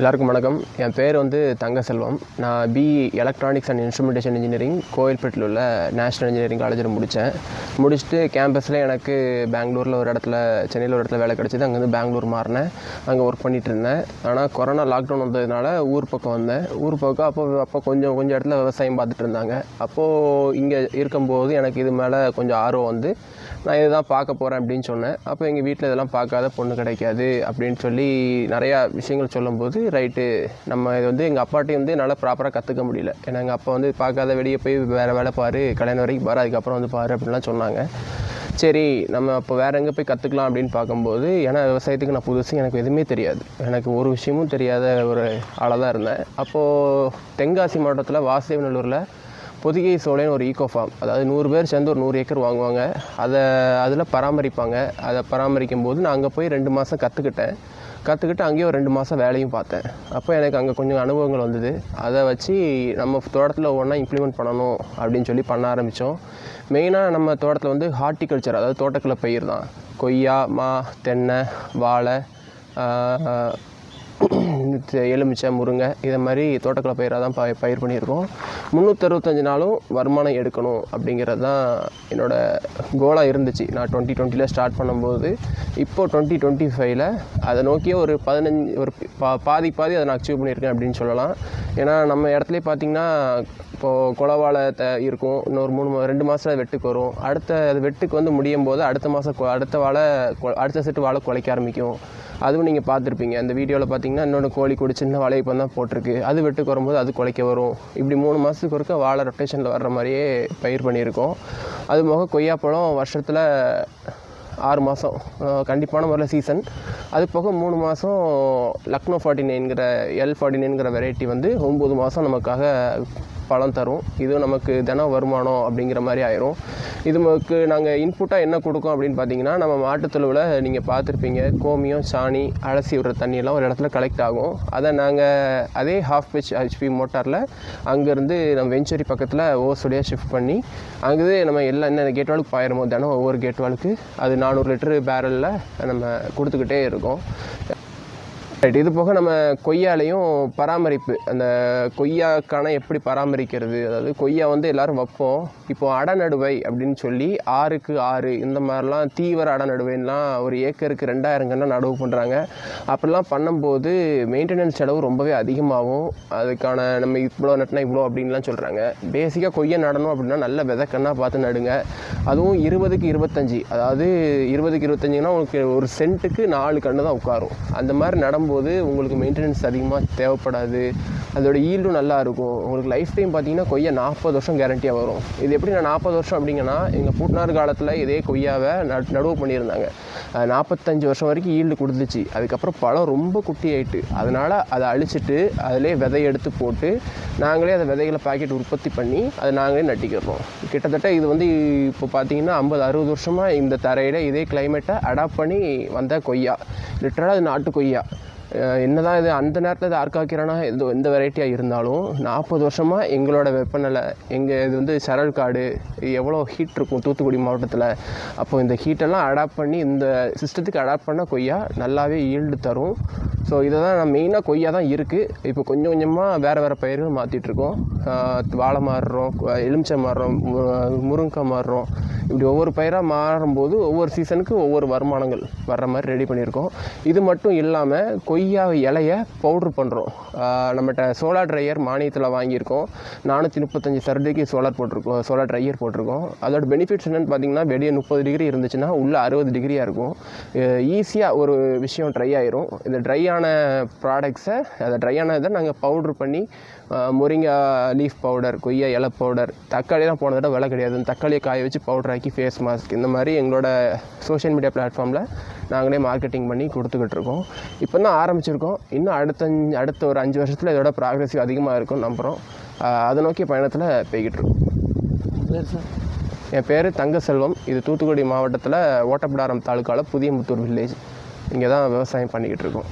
எல்லாருக்கும் வணக்கம். என் பேர் வந்து தங்கசெல்வம். நான் B electronics and instrumentation engineering கோயில்பேட்டில் உள்ள நேஷனல் இன்ஜினியரிங் காலேஜில் முடித்தேன். முடிச்சுட்டு கேம்பஸில் எனக்கு பெங்களூரில் ஒரு இடத்துல சென்னையில் ஒரு இடத்துல வேலை கிடச்சிது. அங்கேருந்து பெங்களூர் மாறினேன். அங்கே ஒர்க் பண்ணிகிட்டு இருந்தேன். ஆனால் கொரோனா லாக்டவுன் வந்ததுனால ஊர் பக்கம் வந்தேன். ஊர் பக்கம் அப்போ அப்போ கொஞ்சம் கொஞ்சம் இடத்துல விவசாயம் பார்த்துட்டு இருந்தாங்க. அப்போது இங்கே இருக்கும்போது எனக்கு இது மேலே கொஞ்சம் ஆர்வம் வந்து நான் இதுதான் பார்க்க போகிறேன் அப்படின்னு சொன்னேன். அப்போ எங்கள் வீட்டில் இதெல்லாம் பார்க்காத பொண்ணு கிடைக்காது அப்படின்னு சொல்லி நிறையா விஷயங்கள் சொல்லும்போது ரைட்டு. நம்ம இது வந்து எங்கள் அப்பாட்டையும் வந்து என்னால் ப்ராப்பராக கற்றுக்க முடியல. ஏன்னா எங்கள் அப்பா வந்து பார்க்காத வெளியே போய் வேறு வேலை பாரு கல்யாணம் வரைக்கும் பாரு அதுக்கப்புறம் வந்து பாரு அப்படின்லாம் சொன்னாங்க. சரி நம்ம அப்போ வேறு எங்கே போய் கற்றுக்கலாம் அப்படின்னு பார்க்கும்போது ஏன்னா விவசாயத்துக்கு நான் புதுசு எனக்கு எதுவுமே தெரியாது. எனக்கு ஒரு விஷயமும் தெரியாத ஒரு ஆளாக தான் இருந்தேன். அப்போது தென்காசி மாவட்டத்தில் வாசேவநல்லூரில் பொதிகை சோலைன்னு ஒரு ஈகோ ஃபார்ம் அதாவது நூறு பேர் சேர்ந்து ஒரு நூறு ஏக்கர் வாங்குவாங்க. அதை அதில் பராமரிப்பாங்க. அதை பராமரிக்கும் போது நான் அங்கே போய் ரெண்டு மாதம் கற்றுக்கிட்டேன் கற்றுக்கிட்டு அங்கேயே ஒரு ரெண்டு மாதம் வேலையும் பார்த்தேன். அப்போ எனக்கு அங்கே கொஞ்சம் அனுபவங்கள் வந்தது. அதை வச்சு நம்ம தோட்டத்தில் ஒவ்வொன்றா இம்ப்ளிமெண்ட் பண்ணணும் அப்படின்னு சொல்லி பண்ண ஆரம்பித்தோம் மெயினாக நம்ம தோட்டத்தில் வந்து ஹார்ட்டிகல்ச்சர் அதாவது தோட்டக்கலை பயிர் தான். கொய்யா மா தென்னை வாழை எலுமிச்சை முருங்கை இதை மாதிரி தோட்டக்கலை பயிராக தான் ப பயிர் பண்ணியிருக்கோம். முந்நூற்றறுபத்தஞ்சு நாளும் வருமானம் எடுக்கணும் அப்படிங்கிறது தான் என்னோடய கோலாக இருந்துச்சு. நான் டுவெண்ட்டி டுவெண்ட்டியில் ஸ்டார்ட் பண்ணும்போது. இப்போ டுவெண்ட்டி டுவெண்ட்டி ஃபைவ்ல அதை நோக்கிய ஒரு பதினஞ்சு ஒரு பா பாதி பாதி அதை நான் அச்சீவ் பண்ணியிருக்கேன் அப்படின்னு சொல்லலாம். ஏன்னா நம்ம இடத்துல பார்த்தீங்கன்னா இப்போது குளவாழை த இருக்கும். இன்னொரு மூணு ரெண்டு மாதத்தில் வெட்டுக்கு வரும். அடுத்த அது வெட்டுக்கு வந்து முடியும் போது அடுத்த மாதம் அடுத்த வாழை கொ- அடுத்த செட்டு வாழை குலைக்க ஆரம்பிக்கும். அதுவும் நீங்கள் பார்த்துருப்பீங்க. அந்த வீடியோவில் பார்த்தீங்கன்னா இன்னொன்று கோழி கொடி சின்ன வாழை இப்போ தான் போட்டிருக்கு. அது வெட்டுக்கு வரும்போது அது குலைக்க வரும். இப்படி மூணு மாதத்துக்கு ஒருக்க வாழை ரொட்டேஷனில் வர்ற மாதிரியே பயிர் பண்ணியிருக்கோம். அது போக கொய்யாப்பழம் வருஷத்தில் ஆறு மாதம் கண்டிப்பான முறையில் சீசன் அது போக மூணு மாதம் லக்னோ ஃபார்ட்டி நைன்கிற எல் ஃபார்ட்டி நைன்கிற வெரைட்டி வந்து ஒம்பது மாதம் நமக்காக பழம் தரும். இதுவும் நமக்கு தினம் வருமானம் அப்படிங்கிற மாதிரி ஆயிரும். இது நாங்கள் இன்புட்டாக என்ன கொடுக்கோம் அப்படின்னு பார்த்தீங்கன்னா நம்ம மாட்டுத்தொழுவில் நீங்கள் பார்த்துருப்பீங்க கோமியம் சாணி அலசி விடுற தண்ணியெல்லாம் ஒரு இடத்துல கலெக்ட் ஆகும். அதை நாங்கள் அதே ஹாஃப் பிச் ஹெச்பி மோட்டாரில் அங்கேருந்து நம்ம வெஞ்சரி பக்கத்தில் ஓசோடியாக ஷிஃப்ட் பண்ணி அங்கே நம்ம எல்லா என்ன கேட் வாலுக்கு பாயிரமோ தினம் ஒவ்வொரு கேட்வாலுக்கு அது நானூறு லிட்டரு பேரலில் நம்ம கொடுத்துக்கிட்டே இருக்கோம். ரைட் இது போக நம்ம கொய்யாலையும் பராமரிப்பு அந்த கொய்யாக்கான எப்படி பராமரிக்கிறது? அதாவது கொய்யா வந்து எல்லாரும் வைப்போம். இப்போ அடநடுவை அப்படின்னு சொல்லி ஆறுக்கு ஆறு இந்த மாதிரிலாம் தீவிர அடநடுவைலாம் ஒரு ஏக்கருக்கு ரெண்டாயிரம் கண்ணா நடவு பண்ணுறாங்க அப்படிலாம் பண்ணும்போது மெயின்டெனன்ஸ் செலவு ரொம்பவே அதிகமாகும். அதுக்கான நம்ம இவ்வளோ நட்டினா இவ்வளோ அப்படின்லாம் சொல்கிறாங்க பேசிக்காக கொய்யா நடணும் அப்படின்னா நல்ல விதக்கண்ணா பார்த்து நடுங்க. அதுவும் இருபதுக்கு இருபத்தஞ்சி அதாவது இருபதுக்கு இருபத்தஞ்சுனா உங்களுக்கு ஒரு சென்ட்டுக்கு நாலு கன்று தான் உட்காரும். அந்த மாதிரி போது உங்களுக்கு மெயின்டெனன்ஸ் அதிகமாக தேவைப்படாது. அதோட ஈல்டும் நல்லா இருக்கும். உங்களுக்கு லைஃப் டைம் பார்த்தீங்கன்னா கொய்யா நாற்பது வருஷம் கேரண்டியாக வரும். இது எப்படி நான் நாற்பது வருஷம் அப்படிங்கன்னா எங்கள் பூட்டினார் காலத்தில் இதே கொய்யாவை நட் நடவு பண்ணியிருந்தாங்க. நாற்பத்தஞ்சு வருஷம் வரைக்கும் ஈல்டு கொடுத்துச்சு. அதுக்கப்புறம் பழம் ரொம்ப குட்டி ஆயிட்டு அதனால் அதை அழிச்சிட்டு அதிலே விதை எடுத்து போட்டு நாங்களே அந்த விதைகளை பாக்கெட் உற்பத்தி பண்ணி அதை நாங்களே நட்டிக்கிறோம். கிட்டத்தட்ட இது வந்து இப்போ பார்த்தீங்கன்னா ஐம்பது அறுபது வருஷமாக இந்த தரையில் இதே கிளைமேட்டை அடாப்ட் பண்ணி வந்த கொய்யா. லிட்டரலாக அது நாட்டு கொய்யா. என்ன என்னதான் இது அந்த நேரத்தில் இது ஆர்காக்கிரானா எந்த எந்த வெரைட்டியாக இருந்தாலும் நாற்பது வருஷமாக எங்களோட வெப்பநிலை எங்கள் இது வந்து சரல் காடு எவ்வளோ ஹீட் இருக்கும் தூத்துக்குடி மாவட்டத்தில். அப்போது இந்த ஹீட்டெல்லாம் அடாப்ட் பண்ணி இந்த சிஸ்டத்துக்கு அடாப்ட் பண்ண கொய்யா நல்லாவே ஈல்டு தரும். ஸோ இதை தான் நான் மெயினாக கொய்யா தான் இருக்குது இப்போ கொஞ்சம் கொஞ்சமாக வேறு வேறு பயிர்கள் மாற்றிட்டுருக்கோம் வாழை மாறுறோம் எலுமிச்சை மாறுறோம் மு- முருங்கக்காய் மாறுறோம் இப்படி ஒவ்வொரு பயிராக மாறும்போது ஒவ்வொரு சீசனுக்கு ஒவ்வொரு வருமானங்கள் வர்ற மாதிரி ரெடி பண்ணியிருக்கோம். இது மட்டும் இல்லாமல் கொய்யா இலையை பவுட்ரு பண்ணுறோம் நம்மகிட்ட சோலார் ட்ரையர் மானியத்தில் வாங்கியிருக்கோம். நானூற்றி முப்பத்தஞ்சு சரடிக்கு சோலார் போட்டிருக்கோம் சோலார் ட்ரையர் போட்டிருக்கோம். அதோட பெனிஃபிட்ஸ் என்னென்னு பார்த்தீங்கன்னா வெளியே முப்பது டிகிரி இருந்துச்சுன்னா உள்ளே அறுபது டிகிரியாக இருக்கும். ஈஸியாக ஒரு விஷயம் ட்ரை ஆயிரும். இந்த ட்ரை ஆன ப்ராடக்ட்ஸை அதை ட்ரை ஆன இதை நாங்கள் பவுட்ரு பண்ணி முருங்கை லீஃப் பவுடர் கொய்யா இலை பவுடர் தக்காளிலாம் போன தடவை விலை கிடையாது. தக்காளியை காய வச்சு பவுடர் ஆக்கி ஃபேஸ் மாஸ்க் இந்த மாதிரி எங்களோட சோஷியல் மீடியா பிளாட்ஃபார்மில் நாங்களே மார்க்கெட்டிங் பண்ணி கொடுத்துக்கிட்டு இருக்கோம். இப்போ தான் ஆரம்பிச்சிருக்கோம். இன்னும் அடுத்த அடுத்த ஒரு அஞ்சு வருஷத்தில் இதோட ப்ராக்ரெசிவ் அதிகமாக இருக்கும் நம்புகிறோம் அதை நோக்கிய பயணத்தில் போய்கிட்டு இருக்கோம். என் பேர் தங்கசெல்வம். இது தூத்துக்குடி மாவட்டத்தில் ஓட்டப்பிடாரம் தாலுக்காவில் புதியமுத்தூர் வில்லேஜ் இங்கே தான் விவசாயம் பண்ணிக்கிட்டு இருக்கோம்.